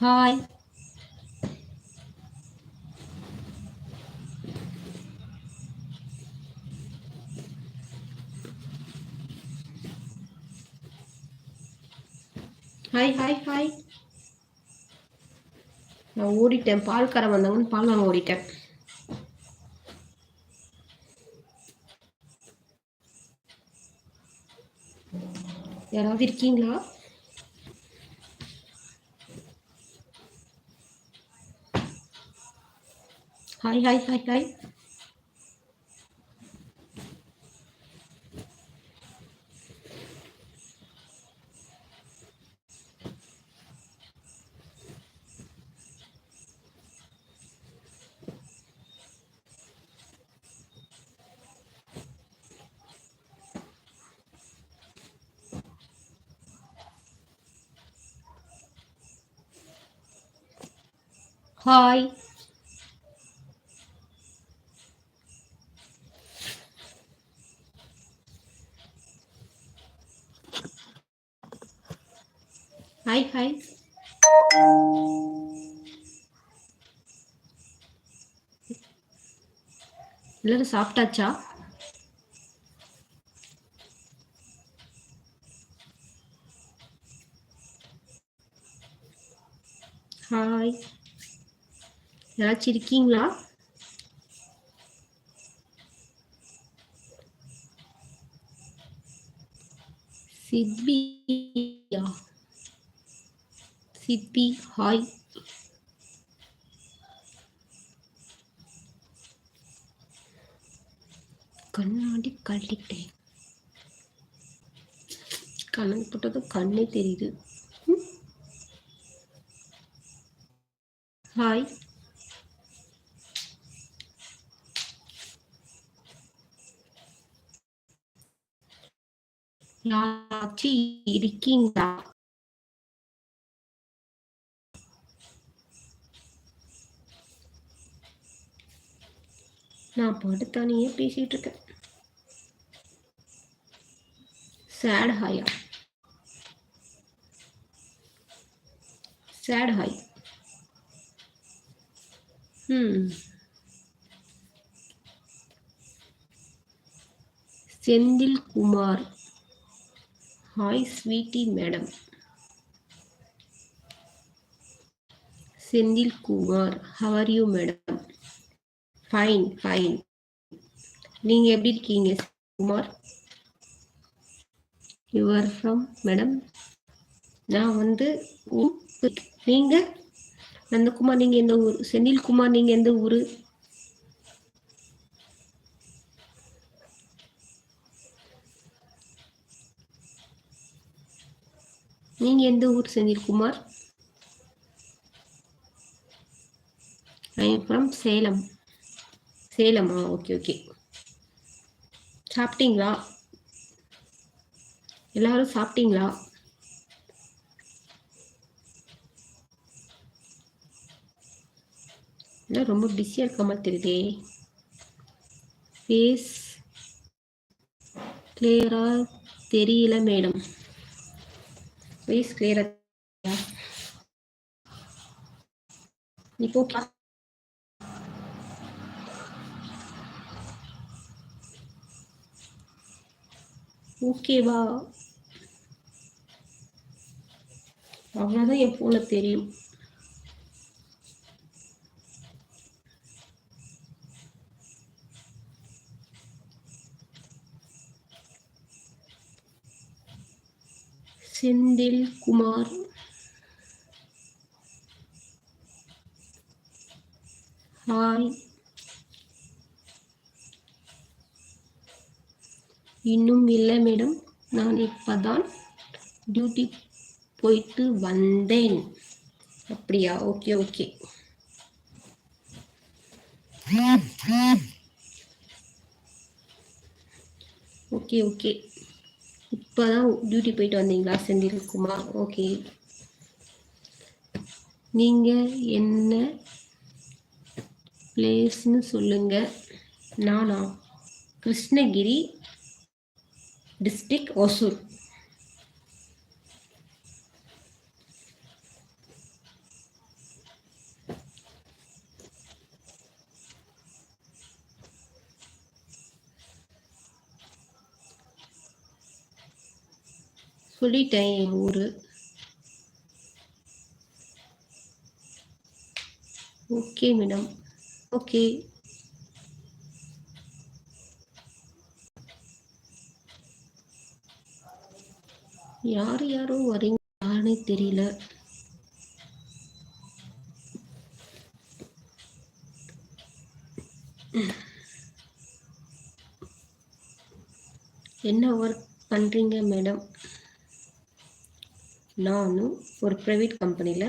Hi hi hi hi நான் ஓடிட்டேன். பால்கார வந்தவன் பால் நான் ஓடிட்டேன். யாராவது இருக்கீங்களா? Hay hay hay hay. Hi. Hi hi எல்லாரும் சாப்பிட்டாச்சா? ஹாய் யாராச்சும் இருக்கீங்களா? சித்பியா. சிப்பி ஹாய் கண்ணாடி கழட்டிக்கிட்டேன். கண்ணு போட்டதும் கண்ணே தெரியுது. ஹாய் யாராச்சும் இருக்கீங்களா? நான் பாட்டு தனியே பேசிகிட்டு இருக்கேன் சேட் ஹாயா சேட் ஹாய் ம் hmm. Senthil Kumar. Hi sweety madam Senthil Kumar how are you madam fine fine நீங்க எப்படி இருக்கீங்க குமார் யுவர் ஃப்ரம் மேடம் நான் வந்து நீங்க? நந்தகுமார் நீங்க எந்த ஊர்? செந்தில்குமார் நீங்க எந்த ஊரு? நீங்க எந்த ஊர் Senthilkumar? I from Salem சேலமா. Okay okay. சாப்பிட்டீங்களா? எல்லாரும் சாப்பிட்டீங்களா? எல்லாம் ரொம்ப பிஸியாக இருக்க மாதிரி தெரியுதே. ஃபேஸ் கிளியராக தெரியல மேடம் ஃபேஸ் கிளியராக இப்போ ஓகேவா? அவ்வளோதான் என் தெரியும். செந்தில் குமார். ஹாய் இன்னும் இல்லை மேடம் நான் இப்போதான் டியூட்டி போயிட்டு வந்தேன். அப்படியா? ஓகே ஓகே ஓகே ஓகே இப்போ தான் டியூட்டி போயிட்டு வந்தீங்களா செந்தில்குமார்? ஓகே நீங்கள் என்ன பிளேஸ்னு சொல்லுங்கள் நானா? கிருஷ்ணகிரி டிஸ்ட்ரிக் ஒசூர் சொல்லிட்டேன் என் ஊர். Okay madam. ஓகே. யார் யாரோ வரீங்க? யாருன்னே தெரியல. என்ன ஒர்க் பண்ணுறீங்க மேடம் நானும் ஒரு ப்ரைவேட் கம்பெனியில்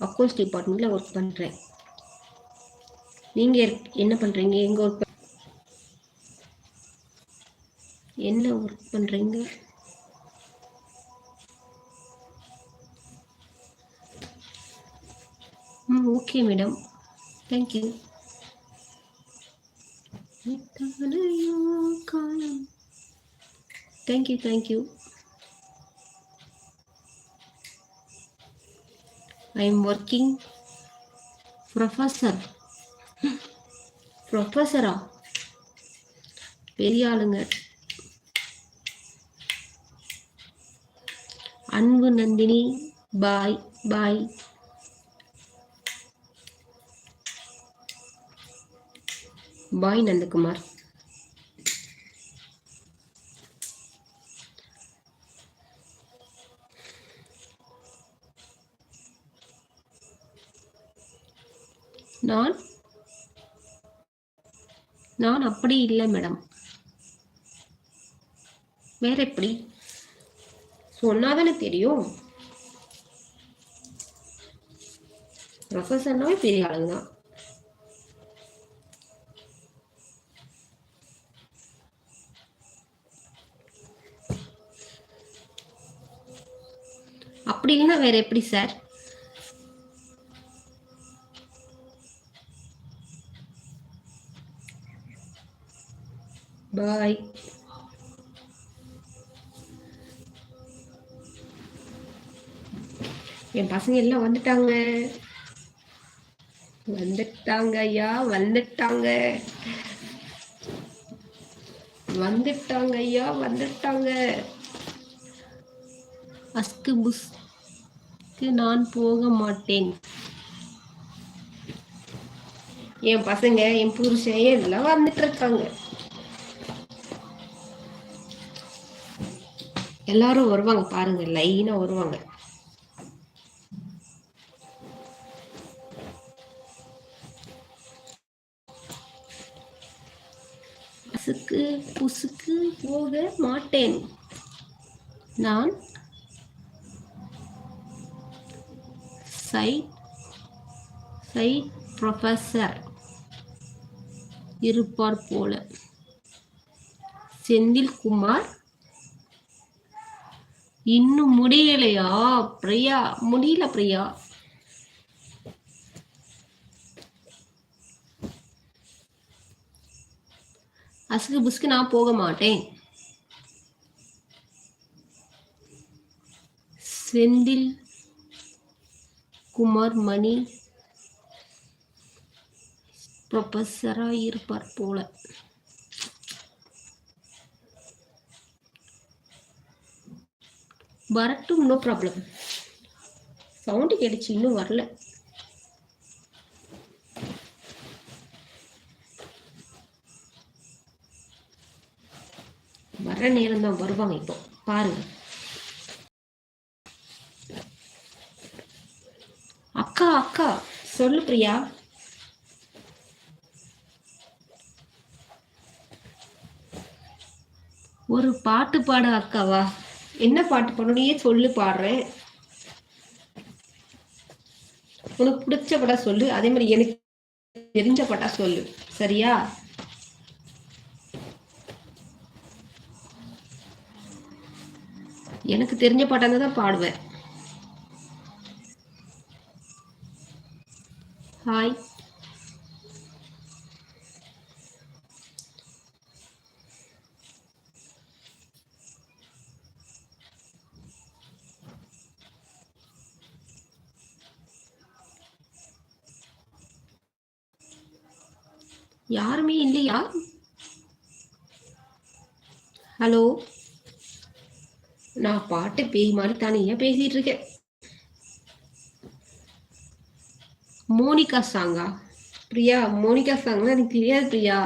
அக்கௌண்ட்ஸ் டிபார்ட்மெண்ட்டில் ஒர்க் பண்ணுறேன் நீங்கள் என்ன பண்ணுறீங்க எங்கே work okay madam thank you காலம் thank you thank you I am working professor ப்ரொஃபஸரா பெரிய ஆளுங்க அன்பு நந்தினி. பாய் பாய் பாய் நந்தகுமார். நான்? நான் அப்படி இல்லை மேடம். வேற எப்படி? சொன்னாதானே தெரியும். ப்ரொஃபஸர்னாவே பெரிய ஆளுங்க. தான் அப்படி இல்லைன்னா வேற எப்படி சார்? பாய் என் பசங்க எல்லாம் வந்துட்டாங்க. வந்துட்டாங்க ஐயா வந்துட்டாங்க. வந்துட்டாங்க ஐயா வந்துட்டாங்க. அஸ்கு புஸ்க்கு நான் போக மாட்டேன். என் பசங்க என் புருஷன் எல்லாம் வந்துட்டு இருக்காங்க எல்லாரும் வருவாங்க பாருங்க லைனா வருவாங்க. பசுக்கு புசுக்கு போக மாட்டேன். நான் சை சை ப்ரொஃபஸர் இருப்பார் போல. செந்தில்குமார் இன்னும் முடியலையா பிரியா? முடியல பிரியா. அசுக்கு புஸ்க்கு நான் போக மாட்டேன். செந்தில் குமார் மணி ப்ரொஃபஸராக இருப்பார் போல. வரட்டும் நோ ப்ராப்ளம் சவுண்டு கேட்டுச்சு இன்னும் வரல. வர்ற நேரம் தான் வருவாங்க இப்போ. பாருங்க அக்கா அக்கா சொல்லு பிரியா. ஒரு பாட்டு பாட அக்காவா? என்ன பாட்டு பாடணும்னே சொல்லு பாடுறேன். உனக்கு பிடிச்ச படம் சொல்லு. அதே மாதிரி எனக்கு தெரிஞ்ச பட்டா சொல்லு. சரியா? எனக்கு தெரிஞ்ச பாட்டாக தான் பாடுவேன். ஹாய் யாருமே இல்லையா? ஹலோ நான் பாட்டு பேய் மாதிரி தனியா பேசிட்டு இருக்கேன்? மோனிகா சாங்கா பிரியா மோனிகா சாங்னா எனக்கு தெரியாது பிரியா?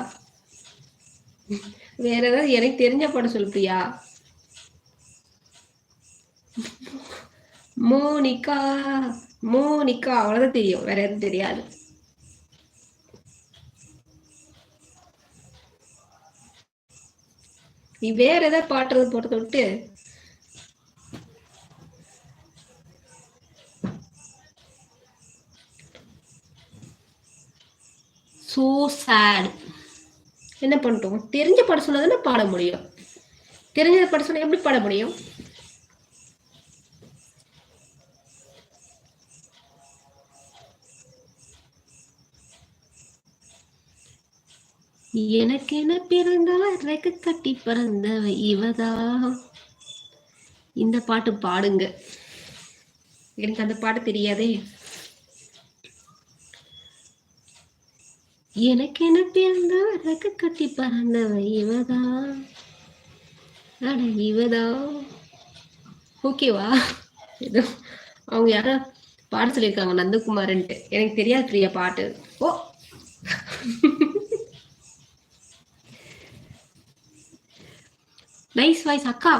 வேற ஏதாவது எனக்கு தெரிஞ்ச பாடம் சொல்லு பிரியா. மோனிகா மோனிகா அவ்வளவுதான் தெரியும். வேற எதுவும் தெரியாது. நீ வேற ஏதாவது பாட்டுறது போட்டதை விட்டு சோ சேட் என்ன பண்ணிட்டோம் தெரிஞ்ச பாட சொன்னா பாட முடியும்? தெரிஞ்ச பாட சொன்னா எப்படி பாட முடியும்? எனக்கு என்ன பிறந்தவ ரெக்க கட்டி பிறந்தவ இவதா? இந்த பாட்டு பாடுங்க. எனக்கு அந்த பாட்டு தெரியாதே. எனக்கு என்ன பிறந்தவ ரெக்க கட்டி பறந்தவ இவதா? அட இவதா? ஓகேவா ஏதோ அவங்க யாரோ பாட சொல்லியிருக்காங்க நந்தகுமார்ன்ட்டு. எனக்கு தெரியாது பிரியா பாட்டு. ஓ! நைஸ் வாய்ஸ் அக்கா.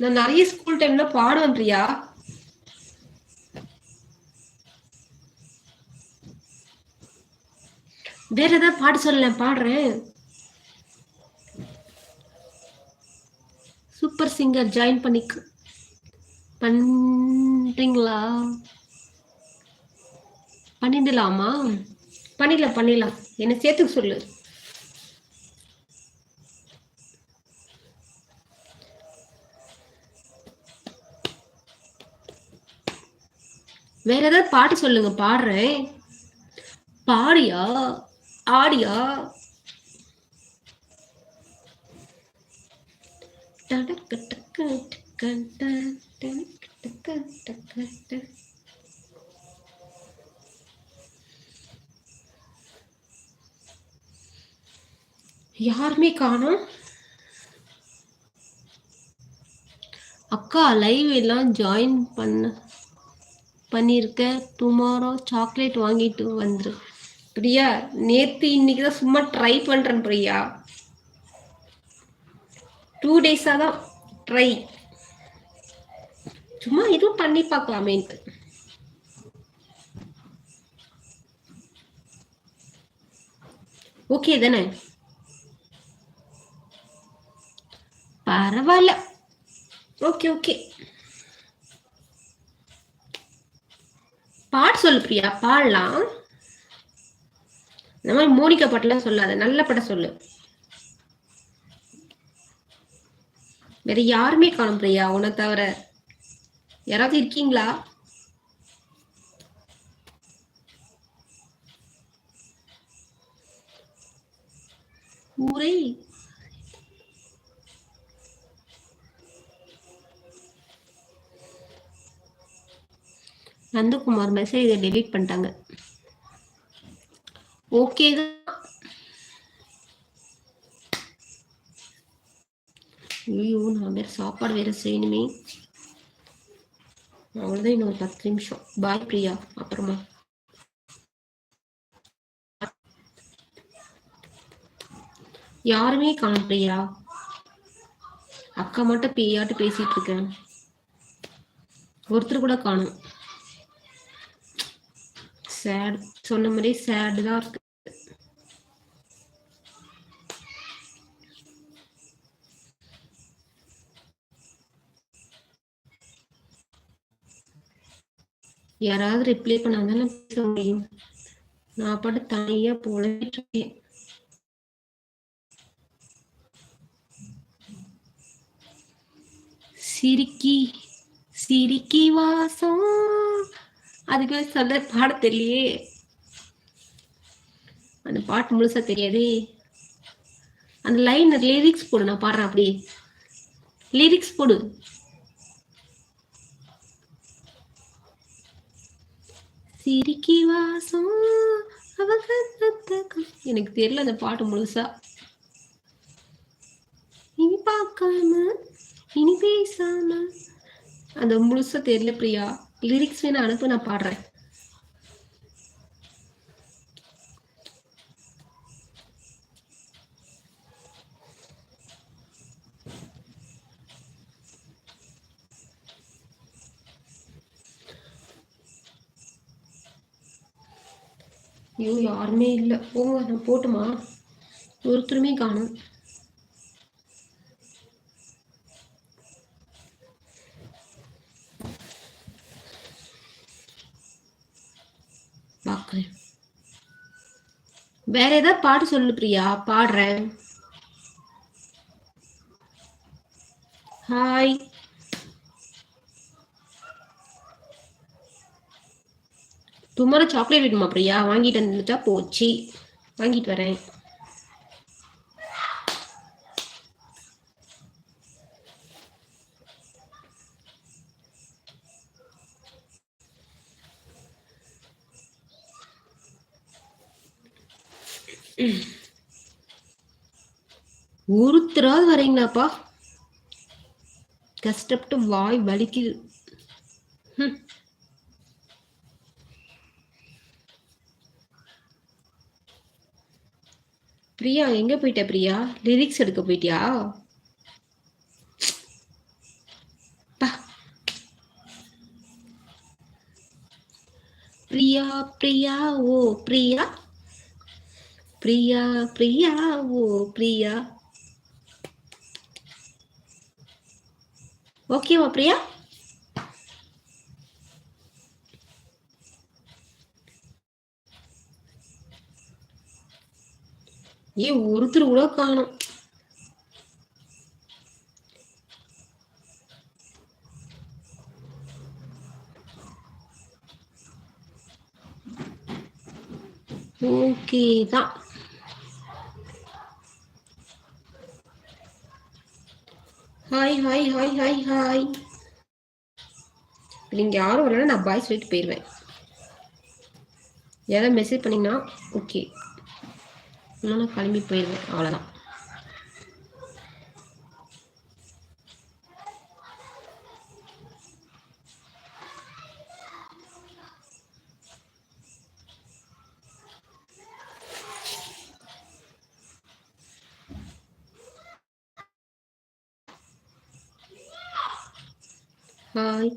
நான் நிறைய ஸ்கூல் டைம்ல பாடுவேன் பிரியா. வேற ஏதாவது பாட்டு சொல்ல பாடுறேன் சூப்பர் சிங்கர் ஜாயின் பண்ணிக்க பண்றீங்களா? பண்ணிடலாமா? பண்ணிடலாம் பண்ணிடலாம். என்ன சேர்த்துக்க சொல்லு. வேற ஏதாவது பாட்டு சொல்லுங்க பாடுறேன் பாடியா? ஆடியா? டக்கு டக்கு யாருமே காணோம். அக்கா லைவ் எல்லாம் ஜாயின் பண்ண பண்ணியிருக்கேன். டுமாரோ சாக்லேட் வாங்கிட்டு வந்துரு. பிரியா நேத்து இன்னைக்கு தான் சும்மா ட்ரை பண்றேன் பிரியா. டூ டேஸா தான் ட்ரை சும்மா இதுவும் பண்ணி பார்க்கலாமேன்ட்டு. ஓகே தானே? பரவாயில்ல. ஓகே ஓகே பாட்டு சொல்லு பிரியா பாடலாம். இந்த மாதிரி மோனிகா பாட்டுலாம் சொல்லாத நல்ல படம் சொல்லு. வேற யாருமே காணும் பிரியா உன்னை தவிர. யாராவது இருக்கீங்களா? ஊரை? நந்தகுமார் மெசேஜ் டெலீட் பண்ணிட்டாங்க. ஓகே தான். ஐயோ நான் வேற சாப்பாடு வேற செய்யணுமே. அவ்வளோதான் இன்னொரு பத்து நிமிஷம். பாய் பிரியா. அப்புறமா. யாருமே காண பிரியா. அக்கா மட்டும் பேயாட்டு பேசிட்டு இருக்கேன். ஒருத்தர் கூட காணும். சேட் சொன்ன மாதிரி சேடு தான் இருக்கு. யாராவது ரிப்ளை பண்ணாதானே பேச முடியும். நான் பாட்டு தனியா புலம்பிட்டு இருக்கேன். சிரிக்கி சிரிக்கி வாசம். அதுக்கு சொல்ல பாட தெரியலையே. அந்த பாட்டு முழுசா தெரியாதே. அந்த லைன் லிரிக்ஸ் போடு நான் பாடுறேன் அப்படி லிரிக்ஸ் போடு. சிரிக்கி வாசம் எனக்கு தெரியல அந்த பாட்டு முழுசா. இனி பார்க்காம இனி பேசாம. அந்த முழுசா தெரியல பிரியா. லிரிக்ஸ் வேணா அனுப்பு நான் பாடுறேன். ஐயோ யாருமே இல்லை. போங்க நான் போட்டுமா? ஒருத்தருமே காணும். வேற ஏதாவது பாட்டு சொல்லு பிரியா பாடுறேன். ஹாய் டுமாரோ சாக்லேட் வேணுமா பிரியா? வாங்கிட்டு வந்துட்டா போச்சு. வாங்கிட்டு வரேன். ஒருத்தராவது வரீங்களாப்பா? கஷ்டப்பட்டு வாய் வலிக்குது. பிரியா எங்க போயிட்ட பிரியா? லிரிக்ஸ் எடுக்க போயிட்டியா? பிரியா பிரியா ஓ பிரியா? பிரியா பிரியா ஓ பிரியா. ஓகேவா பிரியா? ஏ ஒருத்தர் கூட காணும். ஓகே தான். Hi hi hi hi hi நீங்கள் யாரும் வரலன்னா நான் பாய் சொல்லிட்டு போயிடுவேன் யாராவது மெசேஜ் பண்ணிங்கன்னா ஓகே நான் கிளம்பி போயிடுவேன் அவ்வளோதான் ஹாய்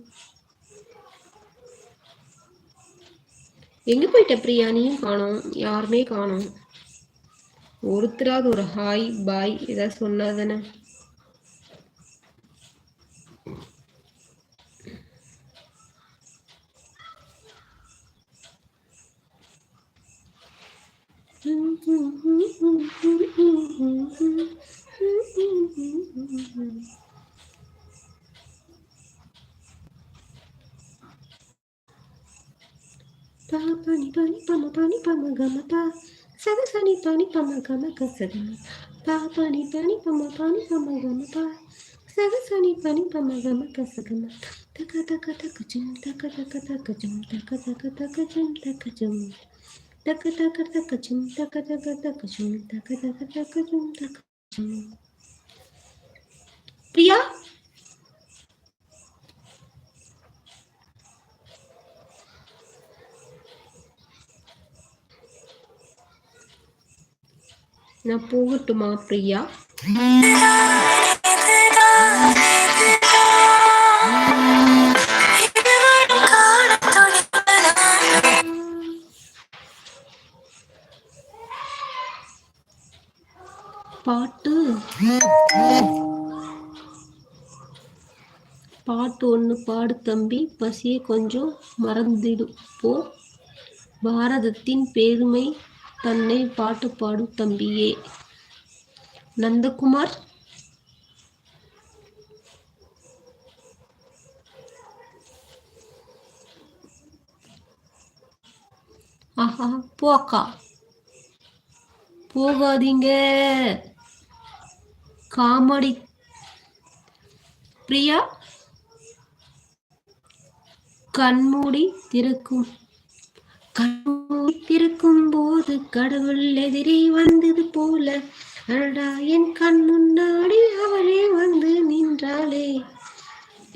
எங்கே போயிட்ட பிரியாணியும் காணோம் காணும். யாருமே காணும். ஒருத்தராவது ஒரு ஹாய் பாய் ஏதாவது சொன்னாதானே? Mm-hmm. ತಾ ಪನಿ ಪನಿ ಪಮ ಪನಿ ಪಮ ಗಮ ತಾ ಸದ ಸನಿ ತನಿ ಪಮ ಗಮ ಕಸದ ತಾ ಪನಿ ಪನಿ ಪಮ ಪನಿ ಪಮ ಗಮ ತಾ ಸದ ಸನಿ ಪನಿ ಪಮ ಗಮ ಕಸ ಗಮ ತಕ ತಕ ತಕ ಜುಮ್ ತಕ ತಕ ತಕ ಜುಮ್ ತಕ ತಕ ತಕ ಜುಮ್ ತಕ ಜುಮ್ ತಕ ತಕ ತಕ ಜುಮ್ ತಕ ತಕ ತಕ ಜುಮ್ ತಕ ತಕ ತಕ ಜುಮ್ ತಕ ಜುಮ್ ಪ್ರಿಯಾ நான் போகட்டுமா பிரியா? பாட்டு. பாட்டு ஒன்று பாடு தம்பி. பசியை கொஞ்சம் மறந்துடு போ. பாரதத்தின் பெருமை தன்னை பாட்டு பாடு தம்பியே. நந்தகுமார்? ஆஹா போ அக்கா. போகாதீங்க. காமெடி. பிரியா? கண்மூடி திறக்கும். கண்மூடி திறக்கும் போது கடவுள் எதிரே வந்தது போல. அடடா என் கண் முன்னாடி அவளே வந்து நின்றாளே.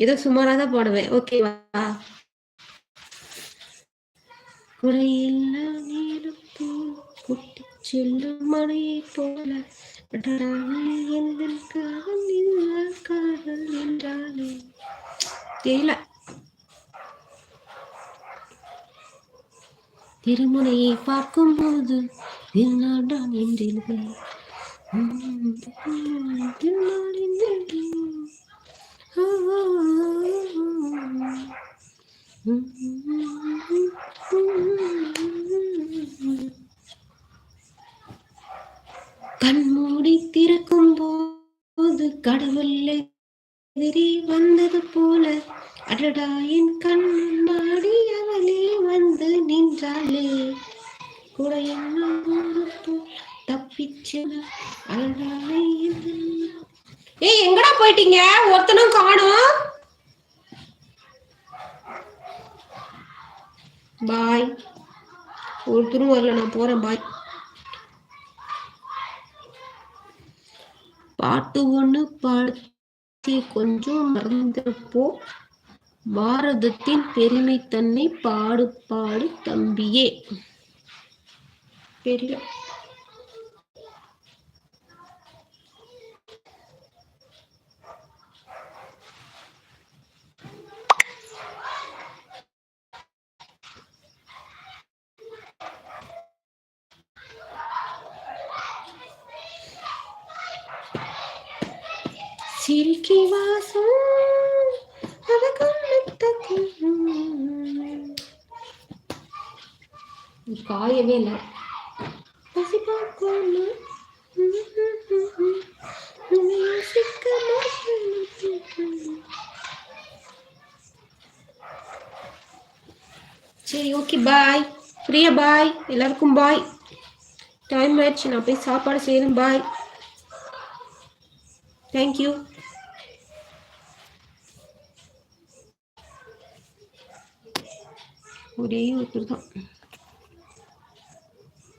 ஏதோ சுமாராக தான் போடுவேன். ஓகேவா குறையெல்லாம் நீரும் குட்டி செல்லும் மழையை போல. தெரியல. திருமுறையை பார்க்கும் போது திருநாடான் என்றில்லை. திருநாள் என்றில்லை கண்மூடி திறக்கும் போது கடவுள் எதிரே வந்தது போல. அடடா என் கண் முன்னாடி அவளே வந்து நின்றாளே. கூட என்ன தப்பிச்சு ஏய் எங்கடா போயிட்டீங்க? ஒருத்தனும் காணும். பாய். ஒருத்தரும் வரல நான் போறேன் பாய். பாட்டு ஒண்ணு பாடி கொஞ்சம் மறந்துப்போ பாரதத்தின் பெருமை தன்னை பாடு பாடு தம்பியே. சில்கி சிரிக்கி வாசம் காயவே இல்லை. பசி பார்க்கணும் சரி ஓகே பாய் பிரியா பாய் எல்லாருக்கும் பாய் டைம் ஆயிடுச்சு. நான் போய் சாப்பாடு செய்யணும் பாய் தேங்க்யூ ஒரே ஒருத்தர் தான்